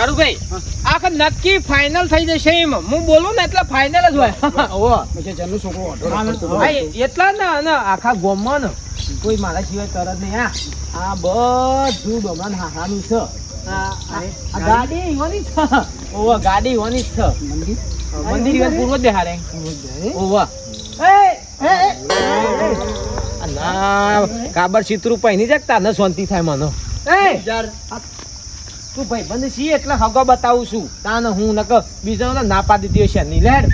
કારુભાઈ આખા નક્કી ફાઇનલ થઈ જશે એમ. હું બોલું ને એટલે ફાઇનલ જ હોય. છોકરો. હા, એ- એટલા ને આખા ગોમમાં ને. કોઈ મારા સિવાય તરત નહીં આ આ બધું ગમન હાહાનું છે. ગાડી ઈવાની છે. ઓવા ગાડી છે. મંદિર? મંદિર પૂર્વ જ હારે હે? ઓવા. ના કાબર ચિત્રું પહેરી જગતા તાને શાંતિ થાય મને. યાર, તું ભાઈ બંધ છીએ એટલે હગો બતાવું છું. તાને હું નક બીજા ને ના પાડી દીધી હશે. ની લેડ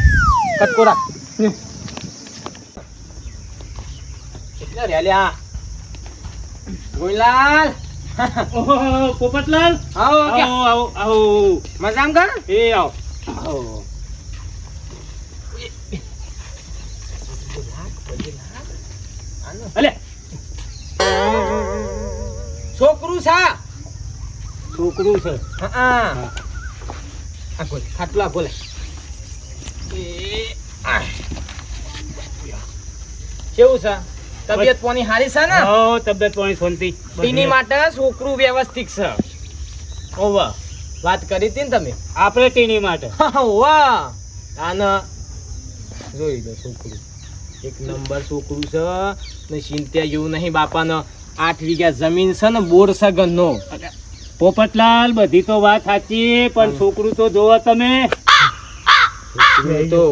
કટકો રાખ. એટલે રેલ્યા ગોઈલાલ ઓહો પોપટલાલ? આવો આવો આવો આવો. મજામ કર એ આવો. આવો. અલે. છોકરું સા છોકરું છે. હા આ ગોલ ખાટલા ગોલે કેવું છે? તબિયત પોની હારી છે ને? હો તબિયત પાણી શાંતિ. તેની માટે છોકરું વ્યવસ્થિત છે. ઓવા વાત કરી હતી ને તમે? આપણે ટીની માટે. ઓવા. આને જોઈ લો છોકરું. એક નંબર છોકરું છે. ને ચિંતા જેવું નહીં બાપાનો આઠ વીઘા જમીન છે ને બોર છે ગન્નો પોપટલાલ બધી તો વાત સાચી પણ છોકરું તો જોવો તમે. તો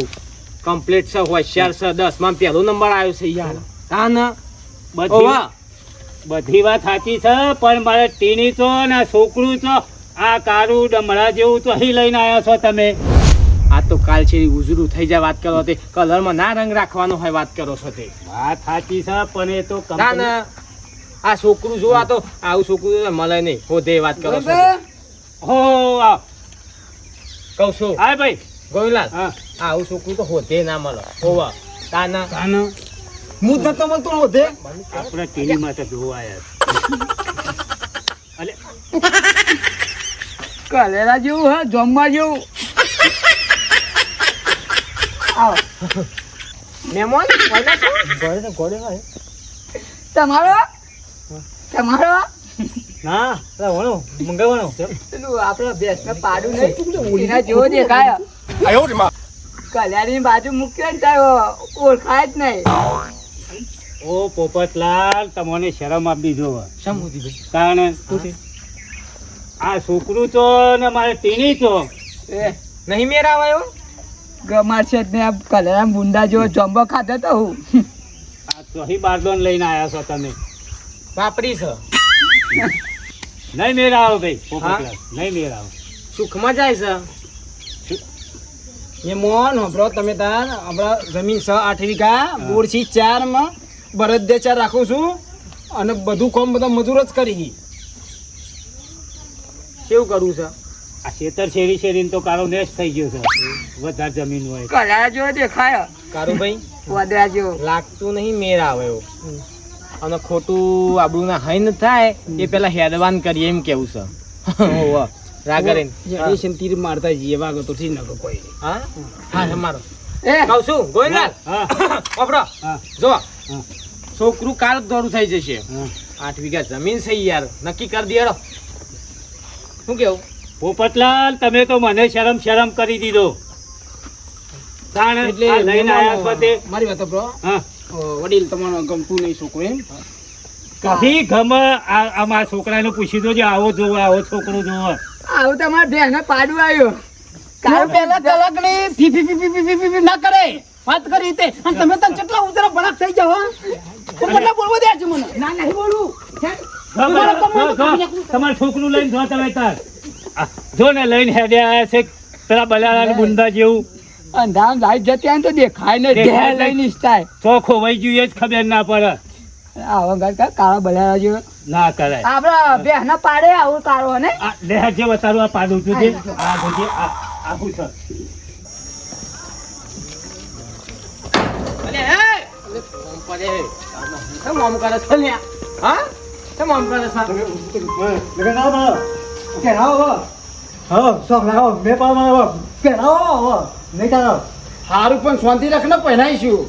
કમ્પ્લીટ છે હોશિયાર છે દસમાં પહેલો નંબર આવ્યો છે યાર. આને બધી બધી વાત સાચી છે પણ મારે ટીની તો ને છોકરું તો આ કારું ડમરા જેવું તો અહીં લઈને આવ્યા છો તમે. આ તો કાલ છે ઉજરું થઈ જાય વાત કરો તે. કલરમાં ના રંગ રાખવાનો હોય વાત કરો છો તે. વાત સાચી છે પણ એ તો ના આ છોકરું જો આ તો આવું છોકરું તો મળે નહીં. હોદે વાત કરો છો. હો આવ. કહું છું. હા ભાઈ. ગોવિંદલાલ હા. આવું છોકરું તો હોધે ના મળે. હોવા તાના. તાના. હું તો મળતો હોતે. આપણે ટીની માટે જોવા આવ્યા અલે. કલેરા જેવું હે જમવા જેવું. આવો. મહેમાન ગોળે તો તમારો? તમારો? ના વણો મંગાવવાનો પેલું આપણે ભેંસને પાડું નહીં. એના જેવો દેખાય. કલ્યાણી બાજુ મૂક્યો ને ત્યાં ઓળખાય જ નહીં. ઓ પોપટલાલ તમને શરમ આપી જો કારણ આ છોકરું તો ને મારે ટીણી તો. એ નહીં મેર આવ્યો ગમાર છે ને આ કલેરા બુંડા જેવો જમ્બો ખાધો તો હું. આ ચોહી બારદોન લઈને આવ્યા છો તમે. વાપરી છે. નહીં મેળ આવો ભાઈ નહીં મેળ આવો સુખમાં જાય છે? એ મોહન હંભળો તમે તાર આપણા જમીન છ આઠ વીઘા બોરસી છે ચારમાં બળદ દે ચાર રાખું છું અને બધું કોમ બધા મજૂર જ કરી કેવું કરવું છે? આ ખેતર શેરી શેરીને તો કારો નેસ થઈ ગયો છે. વધારે જમીન હોય. કલેરા જેવો દેખાય કારુભાઈ વદરા જેવો. લાગતું નહીં મેર આવે એવું. અને ખોટું આપણું ના હૈન થાય એ પેલા હેડવાન કરીએ એમ કેવું છે. હોવે. રાગરે તીર મારતા જઈએ વાગો તો ઠીક નકો કોઈ. હા? હા તમારો એ. કહું છું ગોવિંદલાલ. હા વાપરો. જો છોકરું કાલ દોડું થઈ જશે. આઠ વીઘા જમીન છે યાર નક્કી કરી દેડો શું કેવું? પોપટલાલ તમે તો મને શરમ શરમ કરી દીધો. એટલે લઈને આયા મારી વાત હા. વડીલ તમારો ગમતું નહીં છોકરો એમ? કભી ગમ આ આ મારા છોકરાને પૂછી દો જે આવો જોવો આવો છોકરો જોવો. આવું તમારે ભેંને પાડું આવ્યો. કાલ પેલા કલાકની fee fee fee fee fee fee ના કરે. વાત કરી તે અને તમે તો કેટલા ઉતરા ભડાક થઈ જાવ હા? તો મને બોલવા દે છે મને. ના નહીં બોલું. તમારા છોકરું લઈને જો તમે તાર. જો ને લઈને હેડે આવ્યા છે પેલા બલાડા બુંદા જેવું. અંધારામાં લાઈટ જતી તો દેખાય ને ઢેર લઈને ઈચ્છાય ચોખ્ખો વહી ગયું એ જ ખબર ના પડે. આવા કાળા બલારા જેવો. ના કરે. આપડા બેહના પાડે આવું કાળો ને. લેહર જે વતારું આ પાડું છું જે આ જોજે આ આખું છે. અલે હે! ફોન પડે કેમ આમ કરે છે લ્યા? હા? કેમ આમ કરે છે? હારું પણ શાંતિ રાખ ને પહેરાઈશું.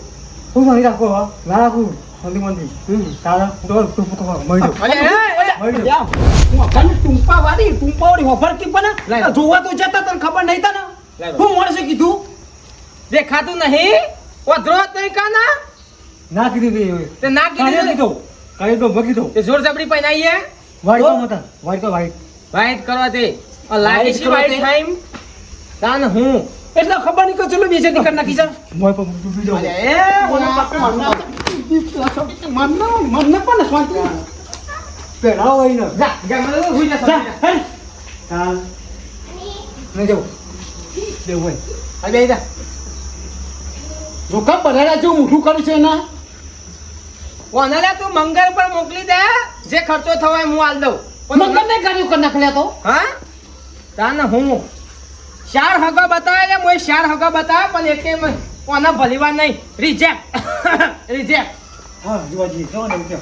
અલે હે, અલે લ્યા, હું અખાને ટૂંપા વાળી ટૂંપા વાળી હોફરતી પણ. જોવા તો જતા તને ખબર નહીં તને. હું મળશે કીધું? દેખાતું નહીં? વધરો નહીં કાના? ના કીધું તે ના કીધું કીધું. કાલે તો ભગી દો તે જોર જબડી પહેરાઈએ? વાઈટ તો? મત મતા વાઈટ. તો વાઈટ વાઈટ કરવા તે આ લાગે White છે કરવા વાઈટ તે? ટાઈમ તાન હું. એટલે ખબર નહીં કે ચલો બેસેતી કરી નાખી છે મોય પર ડૂબી જાવ અરે એ મને બાપે મરના મરના મરના પણ શાંતિ. પેડાવો હોય ને. જા જા મને હુઈ જા જા, હે. કાલ નહીં જવું દેવ હોય. આ બે જા. જોખમ બધાડા જો મોઢું કર્યું છે ના ઓનાલે તું મંગળ પર મોકલી દે. જે ખર્ચો થવાય હું આલ દઉં. પણ મંગળ ને કાર્યો કરી નાખેલા તો. હા? તાન હું. ચાર હગા બતાવે ને મોય ચાર હગા બતાવે પણ એકે કોને ભલીવાર નહીં. રિજેક્ટ રિજેક્ટ હા જીવાજી કેવો ને કેમ?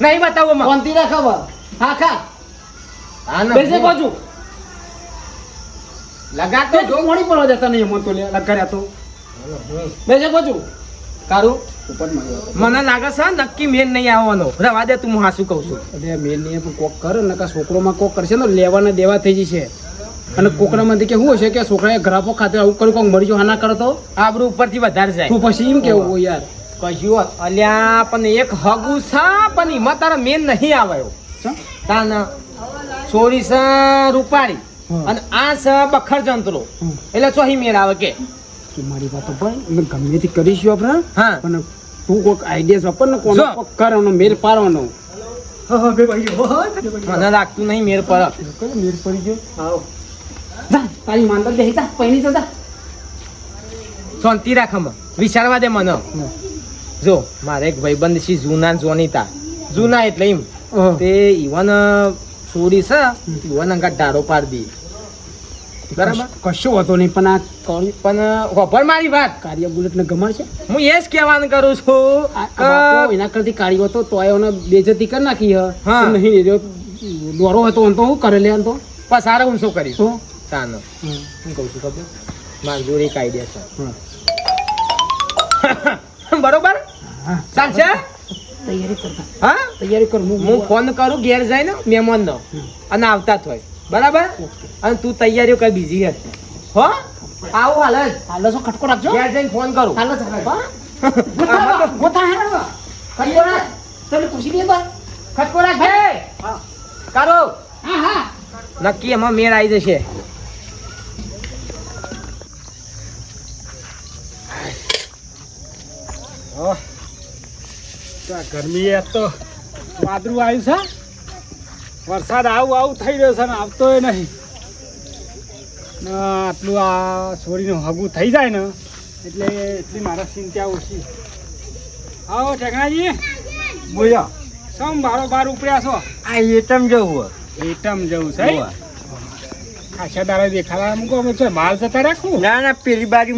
નહીં બતાવો માં ના ખબર? હા ખા. તાન બેસે બાજુ. લગાતો જો. મોડી પડવા દેતા નહીં એમાં તો લે લગાડ્યા તો. બેસે બાજુ. કારું? મને લાગે છે નક્કી મેન નહીં આવવાનો. રવા દે તું હું હાસું કહું છું. અરે મેન નહીં પણ કોક કર નકા છોકરોમાં કોક કરશે ને લેવાના દેવા થઈ જશે. અને કોકરામાંથી કે શું હશે કે છોકરાએ ગ્રાફો ખાતે આવું કર્યું કોક મરી જો હાના કરો તો? આબરૂ ઉપરથી વધારે જાય. તું પછી એમ કેવું હોય યાર? કહ્યું હોત. અલ્યા પણ એક હગુ સા પણ એમાં તારા મેન નહીં આવ્યો? તાન સોરી છે રૂપાળી. અને આ સ બખર જંતરો. એટલે ચોહી મેળ આવે કે? મારી વાતો ભાઈ ગમે તે કરીશું આપણે હા. પણ તું કોઈક આઈડિયા વાપર ને કોનો. કોક કરવાનો મેલ પાડવાનો. મને લાગતું નહીં મેળ પર મેર પડી ગયો? આવો. જા તારી માનતા દે પૈણી તો શાંતિ રાખ વિચારવા દે મને. જો મારે એક ભાઈબંધ છે જૂના જોનીતા. જૂના એટલે એમ. તે ઈવન સોરી છે ઈવન અંગા ડારો પાડી દી. બરાબર? કશો હતો નહીં પણ આ કોણ પણ ખબર મારી વાત. કાર્ય બુલેટ ને ગમાડશે હું એ જ કહેવાનું કરું છું એના કરતી કાર્યો હતો તો એને બેજતી કરી નાખી હા. નહીં દોરો હતો તો હું કરેલે તો? પસારે હું શું કરીશ? તો તાનો. શું કહું છું ખબર? હા. છે. બરોબર? હા. ચાલશે તૈયારી કરતા હા? તૈયારી કર હું ફોન કરું ઘેર જઈને મહેમાન નો અને આવતા જ હોય. બરાબર? અને તું તૈયારીઓ કઈ બીજી હશે હો? આવું હાલ જ. હાલ છો ખટકો રાખજો? ઘેર જઈને ફોન કરું. હાલ જ ગોતા હે ખટકો રાખ તને પૂછી લે બસ ખટકો રાખ હે. કરો. હા હા. નક્કી એમાં મેળ આવી જશે તો આ ગરમી એ તો વાદળું આવ્યું છે. વરસાદ આવું આવું થઈ રહ્યો છે ને આવતો નહીં. આટલું આ છોરીનું હગું થઈ જાય ને એટલે એટલી મારા ચિંતા ઓછી. આવો ટેકનાજી બોલ્યા. સમ બારો બાર ઉપડ્યા છો? આ એટમ જવું એટમ જવું છે. ખાસા દાડા દેખાડા મૂકો અમે તો માલ જતા રાખું? ના ના પેલી બાજુ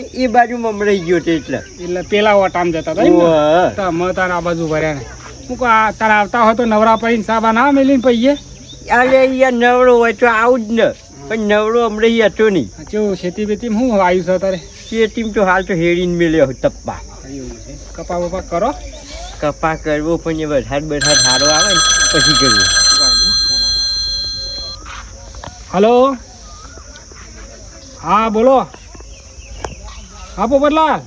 ને એ બાજુ મમરાઈ ગયો છે એટલે. એટલે પેલા ઓટામ જતા હતા એમ ને? ઓહ. તો અમે તાર આ બાજુ ભર્યા ને. આ તારા આવતા હોય તો નવરા પડીને સાબા ના મેલીને પૈયે અરે અહીંયા નવરો હોય તો આવું જ ને. પણ નવરો હમણાં હતો નહીં. કેવું ખેતી બેતી શું આવ્યું છે તારે ખેતી તો હાલ તો હેડીને મેલ્યો તપ્પા કપા બપા કરો? કપા કરવો પણ એ વરસાદ બરસાદ સારો આવે ને પછી કરવું. હલો? હા બોલો. હા પોપટલાલ.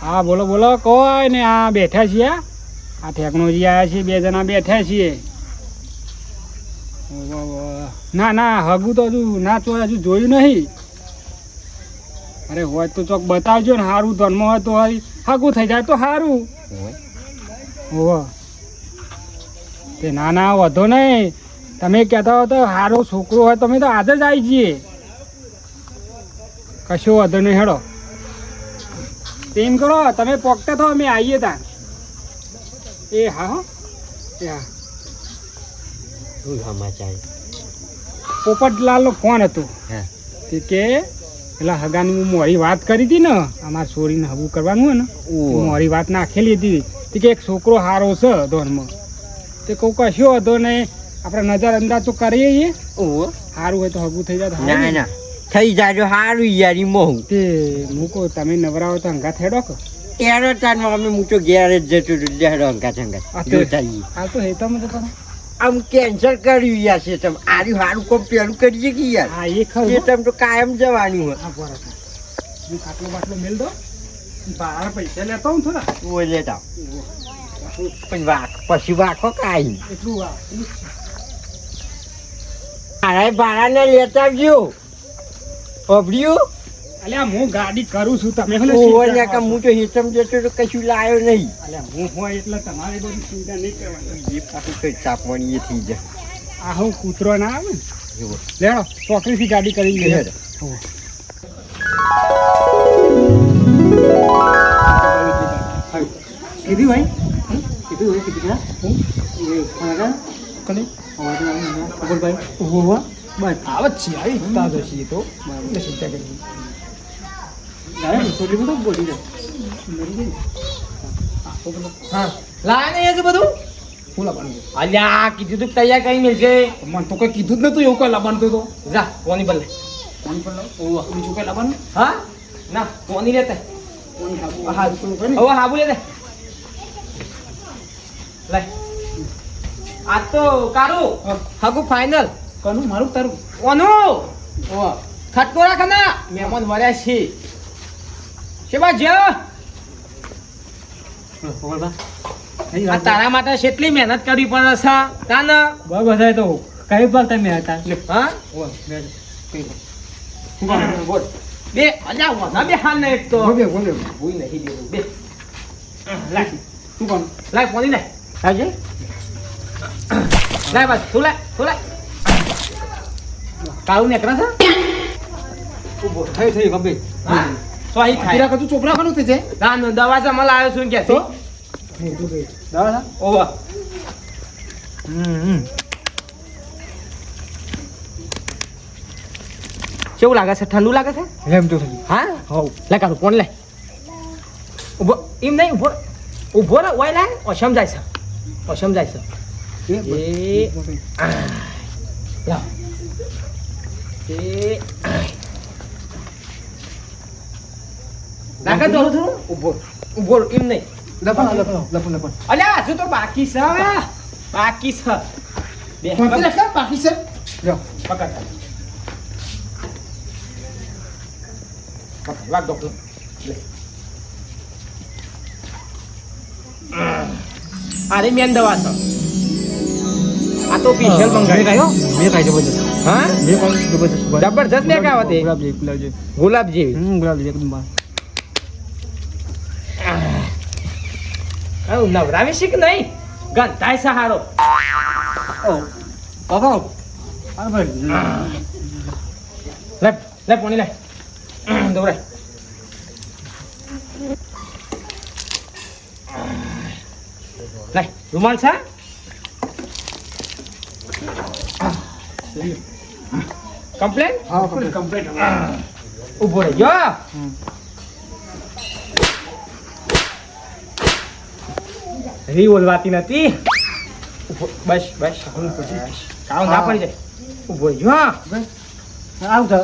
હા બોલો બોલો. કોઈ ને આ બેઠા છીએ આ ટેકનોલોજી આવ્યા છીએ બે જણા બેઠા છીએ. ના ના હગું તો હજુ ના તો હજુ જોયું નહીં. અરે હોય તો ચોક બતાવજો ને સારું ધર્મ હોય તો હોય. હગું થઈ જાય તો સારું ઓહો. તે ના ના વધો નહીં. તમે કહેતા હો તો સારો છોકરો હોય તમે તો આજે જ આવી જઈએ. કશો વધો નહીં હેડો. તેમ કરો તમે પોકતા થો અમે આવીએ ત્યાં. એ હા હો. એ હા. શું સમાચાર? પોપટલાલનો ફોન હતો. તે કે પેલા હગાની હું મોરી વાત કરી હતી ને અમારા છોરીને હવું કરવાનું હોય ને. મારી વાત નાખેલી હતી. તે કે એક છોકરો હારો છે ધોનમાં તે કહું કશો હતો ને આપણે નજર અંદાજ તો કરીએ છીએ ઓહો. સારું હોય તો હગું થઈ જાય ના ના. થઈ જાજો સારું યારી મોહું તે મૂકો તમે નવરાવો તો હંગા થેડો કે? ત્યારે તારમાં અમે તો ઘેર જ જતો હતો લેહડો અંગાત અંગાત આ તો- આવીએ. હાલ તો આમ કેન્સલ કર્યું યાર છે તમે આર્યું સારું કોમ પેલું કરીએ કે યાર? હા એ ખરું. એ તમે તો કાયમ જવાનું હોય. હા બરાબર. હું ખાટલો બાટલો મેલ દો બાર પૈસા લેતો હું થોડા. ઓ લેતા પણ વાક પછી વાકો કાઈ એટલું આ મારા ભાડાને લેતા આવજો. અભર્યું અલ્યા હું ગાડી કરું છું તમે ચિંતા કે હું તો હિસમ જતો તો કશું લાયો નહીં. અલ્યા હું હોય એટલે તમારે બધી ચિંતા નહીં કરવાની. એ પાછું કઈ ચાપવાની એ થઈ જાય. આ હું કૂતરો ના આવે ને. લેડો ચોકડીથી ગાડી કરી હેડ. કીધું ભાઈ? કીધું ભાઈ કીધું કોણ કને? ખબર ભાઈ ઊભો બસ આવે જ છે આવી તા જશે એ તો એટલે ચિંતા કરી ડાયરેક્ટ બધું બોલી જાય હા લાય ને એ બધું શું લાવવાનું કીધું તું તૈયાર કરી મેલજે મને તો કઈ કીધું જ નતું એવું કઈ લાવવાનું તો જા કોની પર લે કોની પર લે ઓવા બીજું કઈ હા ના કોની લેતે હા હવે હાબુ લેતે લે આ તો કારું. હગુ ફાઇનલ કનું? મારું તારું? કોનું ઓ. ખટકો રાખ ના મહેમાન વર્યા છે છે બા. જ આ તારા માટે કેટલી મહેનત કરવી પડે છે. તાન બહુ બધા તો કઈ પર તમે હતા. હા. બોલ. બે અલ્યા વના બે હાલ ને એક તો. બોલે બોલે ભૂઈ નહીં દેવું બે લાય. તું કોણ લાઈ પોની લાઈ હાજે લાય બસ તું લાય તું લાય કાળું નેકરા છે થઈ થઈ તો થાય કતું ચોપડા કનું થઈ છે ના ના દવા છે મને લાવ્યો છું કે તો? દાદા ઓવા કેવું લાગે છે? ઠંડુ લાગે છે? એમ તો હા? હવ. લે કાઢું કોણ લે? ઊભો એમ નહીં ઊભો. ઊભો રે ઓય લે. ઓછમ જાય છે. ઓછમ જાય છે. એ લાવ એ લાગે તો થોડું ઊભો ઊભો એમ નહીં લપન લપન લપન લપન અલ્યા હજુ તો બાકી છે હવે. બાકી છે બે બાકી છે જો પકડ પકડ લાગ ડોક્ટર અરે મેન દવા છે આ તો સ્પેશિયલ મંગાવી રહ્યો. બે કાઈ જબરજસ્ત હા? બે કાઈ જબરજસ્ત જબરજસ્ત બે કાવા તે ગુલાબ જેવી ગુલાબ જેવી. ગુલાબ જેવી? હમ ગુલાબ જેવી એકદમ આવું નવરાવી કે નહીં. ગંધાય સહારો. ઓ. બાબા આ ભાઈ. લે લે પોણી લે. દોરાય. લે રૂમાલ છે? કમ્પ્લેન હા કમ્પ્લીટ ઊભો રહી. ગયો રી ઓલવાતી નથી. બસ બસ. બસ. કાળો ના પડી જાય. ઊભો રહી. ગયો આવ તો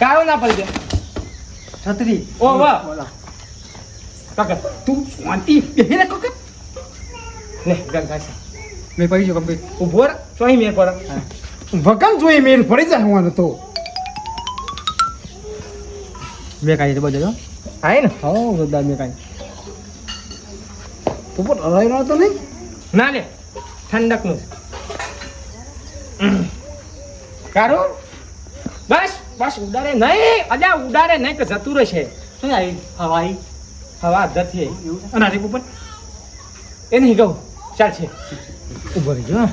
કાળો ના પડી જાય. છત્રી. ઓ વાહ કાકા તું શાંતિ. બેહી રે કાકા ને ગંગા મેં પડી જો કમ્પ્લીટ ઊભો રે ચોહી મેર પર વગન જોઈ મેલ પડી જાય હું તો. બે કાંઈ જબરજસ્ત હો આય ને? હો જોરદાર બે કાંઈ. પોપટ હરાઈ રહ્યો તો નહીં? ના લે ઠંડકનું કારો? બસ બસ ઉડારે નહીં. અલ્યા ઉડારે નહીં કે જતું રહેશે. શું આવી હવાઈ. હવા જતી અને પોપટ એ નહીં કહું. ચાલ છે. ઊભો રહી જો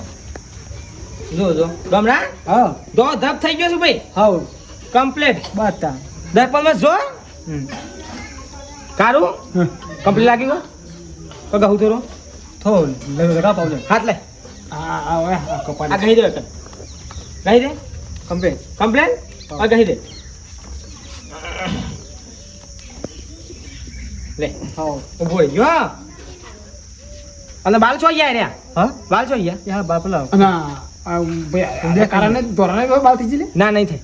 જો જો. ગમરા હા. દો ધપ થઈ ગયો છું ભાઈ. How complete બાતા. દર્પણમાં જો. કારું? કમ્પ્લીટ લાગી ગયો તો થોડો થોડું થોડ ગડા પાવડર હાથ લે. આ આ ઓય દે કહી દે? કમ્પ્લીટ કમ્પ્લેન આ કહી દે. લે. હાઉ ઊભો ગયો હા. અને બાલ છો ગયા રહ્યા હા? બાલ છો ગયા યા બાપલા. ના કારણે ધોરણે બાલ થઈ જલે ના નહીં થાય.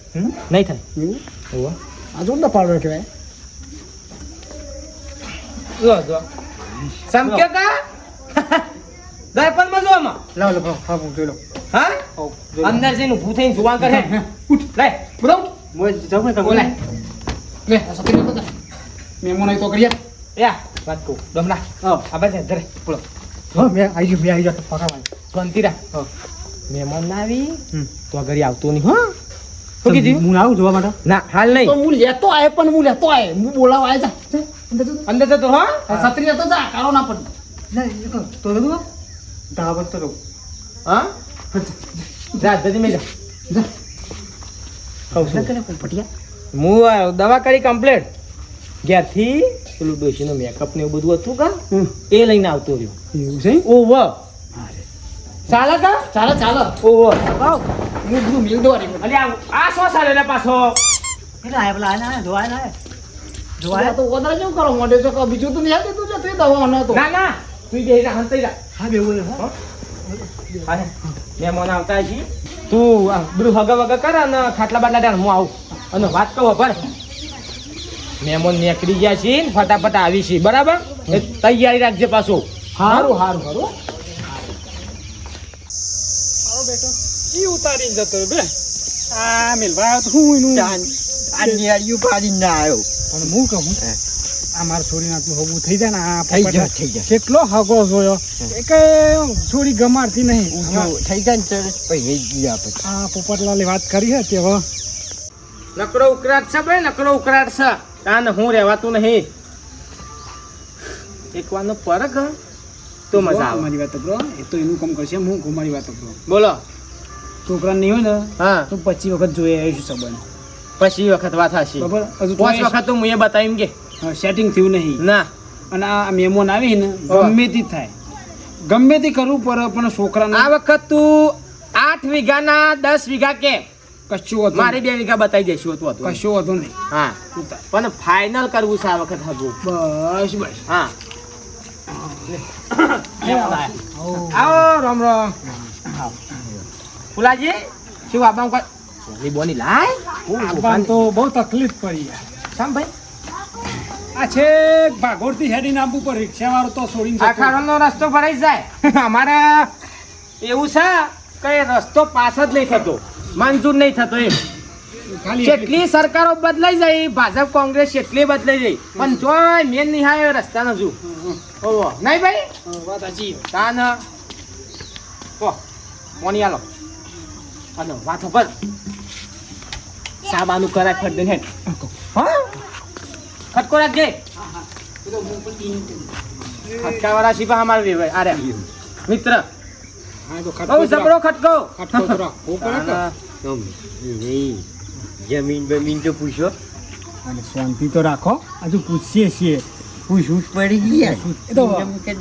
નહીં થાય. આ જોરદાર પાવડર કહેવાય. જો જો. સમક્યો કા દર્પણમાં જો આમાં. લાવ લો હા હું જોઈ લો હા? અંદર જઈને ઊભું થઈને સુવા કરે. ઉઠ લે બોલો મોય જાવ ને બોલાય. લે જા. તો કરીએ. યા વાત કહું. ડમલા. હા. આ બાજુ ધરે બોલો. હા મેં ગયો મેં ગયો. હા. મહેમાન ના આવી તો આ ઘરે આવતો નહીં હા. શું કીધું? હું આવું જોવા માટે? ના હાલ તો હું લેતો આય પણ હું લેતો આય. હું બોલાવા આય જા અંદર જતો. જતો હા. આ છત્રી જા કાળો ના પડ ના તો તો તો દાવત તો હા? જા. જલ્દી મે જા. જા. કહું છું. હું આ દવા કરી કમ્પ્લીટ. ઘેરથી પેલું ડોશીનો મેકઅપ ને એવું બધું હતું કા? એ લઈને આવતો રહ્યો. એવું છે ઓવ. ચાલે તો ચાલો ચાલો. ઓહો. આવ હું બધું મિલ દો રે અલી આ આ શું ચાલે લે પાછો? ધોવાય તો ઓદરા જેવું કરો મોઢે તો બીજું તો નહીં આવતું તું જતો દવા ન તો ના ના. તું જે જા હંતાઈ જા. હા બેવું હો. હા. મહેમાન આવતા છે તું આ બધું હગા વગા કર અને ખાટલા બાટલા ડાળ હું આવું. અને વાત કહો ભર મહેમાન નીકળી ગયા છે ને ફટાફટ આવી છે. બરાબર? તૈયારી રાખજે પાછું. હારું હારું હારું મારો બેટો ઈ ઉતારીને જતો બે આ મેલવા તો હું એનું આ નેળિયું પાડીને ના આવ્યો પણ હું કહું આ મારા છોરીને આટલું હગું થઈ જાય ને આ થઈ જાય, થઈ જાય. કેટલો હગો જોયો એક છોરી ગમાડતી નહીં થઈ જાય ને પછી ગયા પછી આ પોપટલાલે વાત કરી હતી હવે નકરો ઉકરાટ છે ભાઈ નકરો ઉકરાટ છે તાન હું રહેવાતું નહીં એક વાનો પરક હ, તો મજા આવે મારી વાત બ્રો એ તો એનું કામ કરશે હું ઘુમારી મારી વાત બ્રો બોલો છોકરા નહીં હોય ને હા. તો પચીસ વખત જોઈ આવીશું સંબંધ. પછી વખત વાત હશે. બરાબર? હજુ પાંચ વખત તો હું એ બતાવીમ કે. સેટિંગ થયું નહીં. ના. અને આ મહેમાન આવી ને ગમે તે થાય. ગમે તે કરવું પડે પણ છોકરાને આ વખત તું આઠ વીઘાના દસ વીઘા કે. કશું હતું મારે બે વીઘા બતાવી દેશું હતું હતું. કશું હતું નહીં. હા. પણ ફાઇનલ કરવું છે આ વખત હજુ. બસ બસ. હા. આવો. રામ રામ. ફુલાજી શું આબા કોઈ બોની બોની લાય? આપવાને તો બહુ તકલીફ પડી સામ ભાઈ? આ છે ભાગોળથી હેડીને આવવું પર રિક્ષાવાળો તો છોડીને આ જતો. રસ્તો ભરાઈ જાય. અમારે એવું છે કે રસ્તો પાસ જ નહીં થતો. મંજૂર નહીં થતો એમ. જેટલી સરકારો બદલાઈ જાય ભાજપ કોંગ્રેસ એટલી બદલાઈ જાય. પણ જોય મેન નિહાય રસ્તા નજુ ઓહો. નહીં ભાઈ? વાત સાચી. તાન ઓ મોની આલો અને વાતો પર સાબાનું કરાય ફટ દે હેડ. હા? ખટકો રાખજે ખટકાવાળા શીપા અમારે વેવાય અરે મિત્ર. હા તો ખટકો બહુ જબરો ખટકો. ખટકો જ રાખ. હું કરે તો. તાન, નહીં. જમીન બમીન તો પૂછો. અને શાંતિ તો રાખો. હજુ પૂછીએ છીએ. પૂછવું જ પડી ગયા એ તો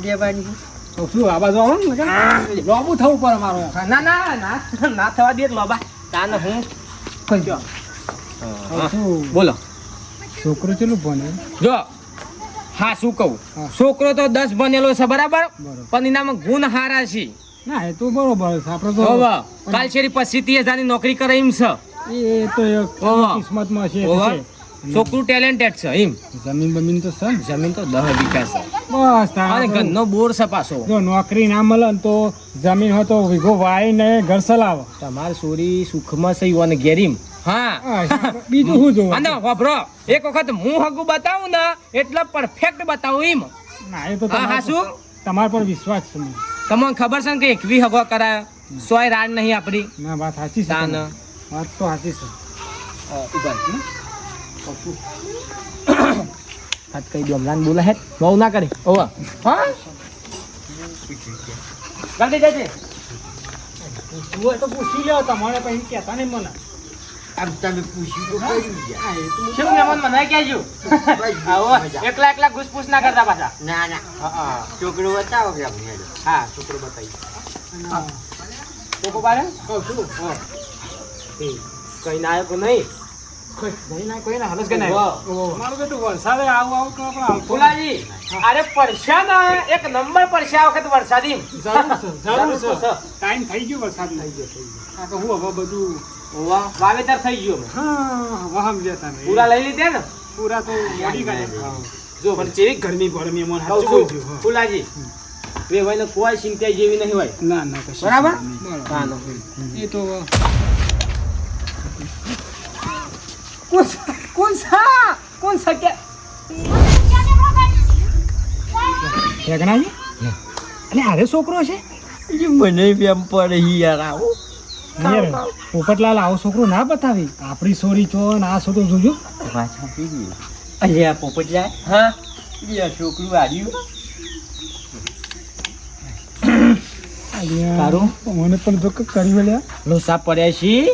દેવાની તો શું આ બાજુ આવો ને લોબુ થવું પડે મારો. ના ના ના ના થવા દે લોબા. તાન હું શું? બોલો. છોકરો ચેલું ભણે? જો હા શું કહું? છોકરો તો દસ બનેલો છે બરાબર. પણ એનામાં ગુણ હારા છે. ના એ તો બરોબર છે. આપણે તો કાલ શેરી પછી ત્રીસ હજારની નોકરી કરે એમ છે. એ તો કિસ્મતમાં છે. છોકરું ટેલેન્ટેડ છે એમ. જમીન બમીન તો છે જમીન તો દહ વીઘા છે. બસ અને ઘરનો બોર છે પાછો. જો નોકરી ના મળે ને તો જમીન હોય તો વીઘો વાઈને ઘર ચલાવો. તમારે સોરી સુખમાં છે યુવાન ગેરીમ હા. બીજું શું જોવું અને વાપરો એક વખત હું હગું બતાવું ને એટલે પરફેક્ટ બતાવું એમ. ના એ તો હા, શું? પર- તમારા પર વિશ્વાસ છે તમને ખબર છે ને કે એકવી હગો કરાય? સોય રાડ નહીં આપણી? ના વાત સાચી છે વાત તો સાચી છે. હાથ કહી દો હમણાં બોલે હે બહુ ના કરે. ઓવા. હા? ગાડી જાય હોય તો પૂછી લો તમારે પછી કહેતા નહીં મને. આમ તમે પૂછ્યું તો કર્યું શું મહેમાન મને કહેજો? એકલા એકલા ઘૂસપૂસ ના કરતા પાછા. ના ના. છોકરો બતાવો કે આપણે હા છોકરો બતાવી. કોકો બારે કઈ ના આવ્યો નહીં. અરે પડશા ના એક નંબર પડશે આ વખત વરસાદી જરૂર છે જરૂર જરૂર છે છે. ટાઈમ થઈ ગયો વરસાદ થઈ ગયો થઈ ગયો હું હવે બધું વાવેતર થઈ ગયો હા હવે સમજ્યા તમે પૂરા લઈ લીધે ને પૂરા તો મોડી કાઢે જો પણ ચેવી ગરમી ગરમી મને ભાઈ કહ્યું, ફુલાજી વેવાઈને કોઈ ચિંતા જેવી નહીં હોય ના ના બરાબર બરાબર એ તો કોણ સા- કોણ સા કોણ સા કે ઠેકણાજી અને આરે છોકરો છે? ઈ મને બેમ પડે ઈ યાર આવો. યાર, પોપટલાલ આવો છોકરો ના બતાવી આપણી સોરી ચો ને આ છોકરો જોજો. પાછા પી અલ્યા પોપટલા હા? આ છોકરું આવ્યું તારું? મને પણ જો કરી વળ્યા. લોસા પડ્યા છી.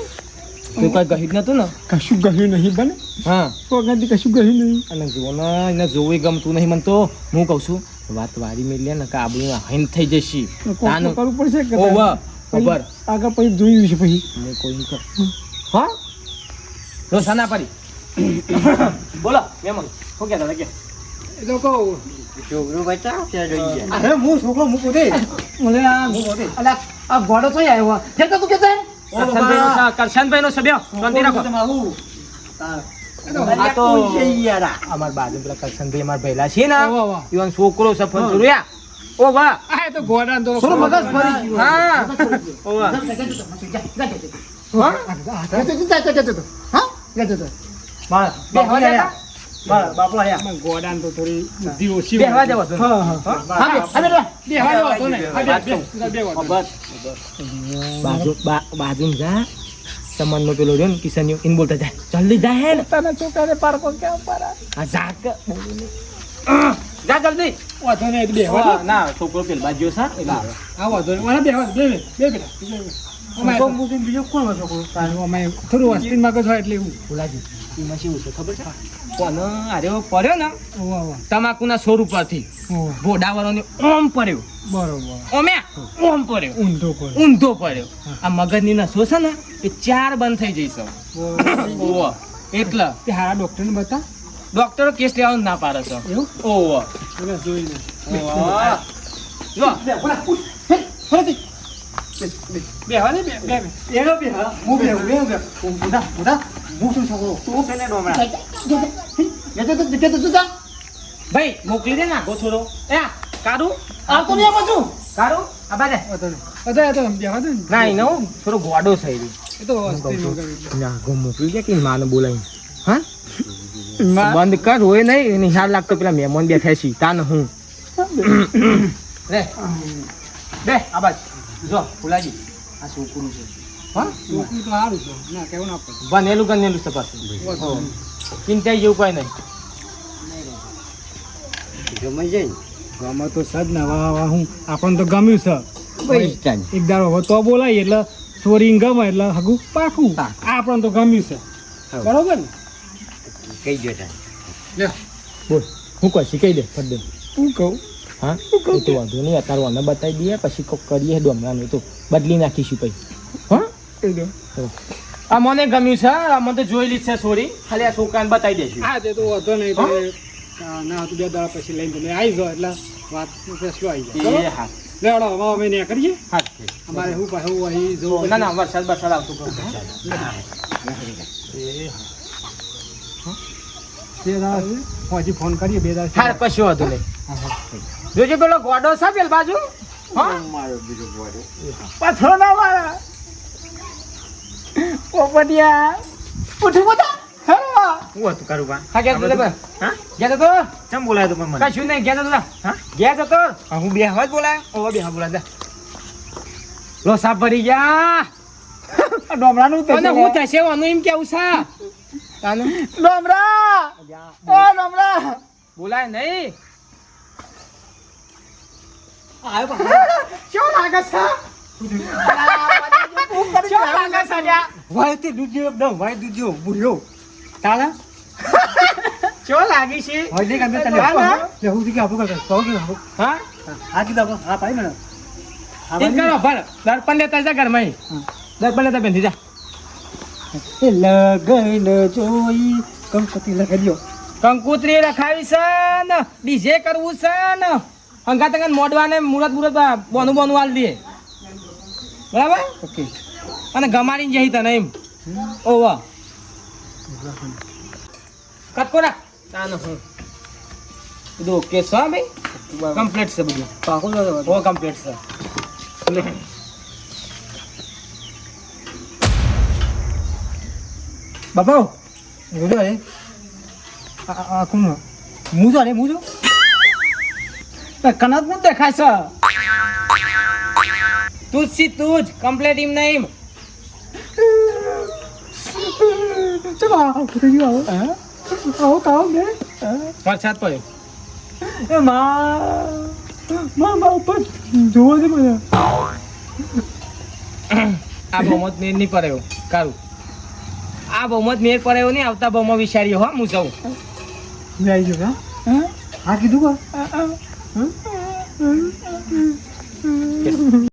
તું કોઈ ગહી નતું ને? કશું ગહ્યું નહીં બને. હા. વગરથી કશું ગયું નહીં. અને જો ને એને જોવું ગમતું નહીં મને તો. હું કહું છું વાત વારી મેલી ને કે આબુ હૈન થઈ જશી. કરવું પડશે કે ખબર. આગળ પછી જોયું છે પછી. મેં કોઈ કર હા? લોસા ના પડી બોલો મેમન શું કહેતા હતા કે? તો છોકરું બચાવ ત્યાં રહી અરે હું છોકરો હું પોતે મને આ અલા આ ગોડો તો આવ્યો. તે તું કેતા કરશનભાઈ નો સભ્ય. શાંતિ રાખો. આ તો? અમાર બાજુ પેલા કરશનભાઈ અમાર ભેલા છે ને. વાહ. છોકરો સફળ કર્યા ઓ વાહ. આ તો ગોડા તો થોડું મગજ ફરી હા. ઓ વાહ. બાપુ આયા મારા બાપુ આયા ગોડા તો થોડી બુદ્ધિ ઓછી બેહવા દેવા તો હા હા. હા બેહવા દેવા તો ને. હા, બે- બે- બે બાજુ બા- બાજુમાં જા. સમાન નો પેલો રહ્યો ને કિશન ઇન બોલતા જાય. જલ્દી જા હે ને. તને છોકરાને પારકો કેમ પારા આ જાક જા જલ્દી. વાંધો ને એક. હા, ના છોકરો પેલ બાજુ સા. હા? વાંધો નહીં. મને બે બે બે બે બે. અમારે બીજો કોણ છોકરો? તારો અમારે થોડું વસ્તી મગજ હોય એટલે એવું. ભુલાજી એમાં શું છે ખબર છે? કોનો? અરે પડ્યો ને? તમાકુના રૂપિયાથી ઓવા. ભોડાવાળાને ઓમ પડ્યો. બરોબર. ઓમ્યા ઓમ પડ્યો. ઊંધો કોઈ ઊંધો પડ્યો. આ મગજની નસો છે ને એ ચાર બંધ થઈ જઈશ ઓવો એટલે? તે હારા ડોક્ટરને બતા? ડોક્ટરો કેસ લેવાનું ના પાડે છે. એવું? ઓવો મને જોઈને જો. બેહવા બે બે બે બે. એનો બે. હું બે હું બે હું બુધા બુધા છું છોકરો તું પેલે ડોમરા જતો તો જતો તો ભાઈ મોકલી દે ના ગોછોડો એ આ, કારું? આવતો નહીં આમાં છું. કારું? આ બાજે. અતો અતો નહીં, બેહવા દે ના. ના નો થોડો ગોડો થઈ રહ્યો એ તો વસ્તી ના ગો મોકલી દે કે માને બોલાવી હા? બંધ કર હોય નહીં એને હાલ લાગતો પેલા મહેમાન બેઠા છે. તાન હું. રે બે આ બાજ. જો ફુલાજી આ છોકરું છે. હા? છોકરું તો સારું છે. ના કેવું ના પડે. બનેલું ગનેલું છે પાછું. ચિંતા જેવું કોઈ નહીં. ગમાઈ જાય ગમે તો સજ ને વાહ વાહ હું આપણને તો ગમ્યું છે. એક દાડો હવે તો બોલાય એટલે સોરી ગમે એટલે હગું પાકું. આ આપણને તો ગમ્યું છે. બરોબર ને? કહી દો લે. બોલ. હું કહું શીખાઈ દે ફરદે હું કહું? હા? કહું તો વાંધો નહીં અત્યારે અમે બતાવી દઈએ પછી કોક કરીએ ડોમરાનું તો બદલી નાખીશું પછી. હા? આ મને ગમ્યું છે આ મને તો જોયેલી જ છે સોરી. ખાલી આ છોકરાને બતાવી દેશું હા તે તો વાંધો નહીં તો ના હતું બે દાડા પછી લઈને તમે આવી જાઓ એટલે વાત ફેસલો આવી જાય? હા. લેવડો હવે અમે ને કરીએ? હા અમારે હું પાછું અહીં જવું ના ના વરસાદ બરસાદ આવતો તો બે દાડા હજી ફોન કરીએ બે દાડા હા કશું વાંધો નહીં. જોજો પેલો ગોડો છે પેલ બાજુ? હા? મારો બીજો ગોડો. પથરો ના મારા. પોપટિયા ઉઠી પોતા હું હતું કરું બા? હા ગયા તો? હા? ગયા તો ચમ બોલાય તો મને? કશું નહીં ગયા તો? હા? ગયા તો હા હું બે હવા જ બોલાય. ઓ બે હા બોલાય જા. લો સાપ ભરી ગયા. ડોમરાનું તો હું થશે વાનું એમ કેવું છે? તાનું? ડોમરા! ઓ ડોમરા! બોલાય નહીં. છે શું લાગે છે? વાય તે દૂધ્યો એકદમ વાય દૂધ્યો બુઢ્યો તારા ચો લાગી છે હોય નહીં કાંઈ તને લે હું કે ભર દર્પણ લેતા જા ઘરમાં દર્પણ લેતા બેન જા લગન જોઈ કંકુતી લગાવી દો કંકુતરી રખાવી છે ડીજે કરવું છે ને. અંગા મોડવાને મુરત મુરત બોનું બોનું હાલ દે. બરાબર? ઓકે. અને ગમાડીને જઈ તને એમ. ઓવા કટકો રાખ. તાનો હું. બધું ઓકે છે ભાઈ? કમ્પ્લીટ છે બધું. પાકું ઓ કમ્પ્લીટ છે. બાપા જોજો અરે આખું મૂજો અરે હું કનક હું દેખાય છે? તું જ છી તું જ કમ્પ્લેટ એમ નહીં ચલો આવો આવો. આવો કાવો બે. વરસાદ પડ્યો. એ મા મા માં ઉપર જોવો છે મને. આ બહુમત મેર નહીં પડ્યો કારું. આ બહુમત મેર પડ્યો નહીં આવતા બહુમત વિચાર્યો હો હું જાઉં. મેં આવી ગયો હા? હા? કીધું કા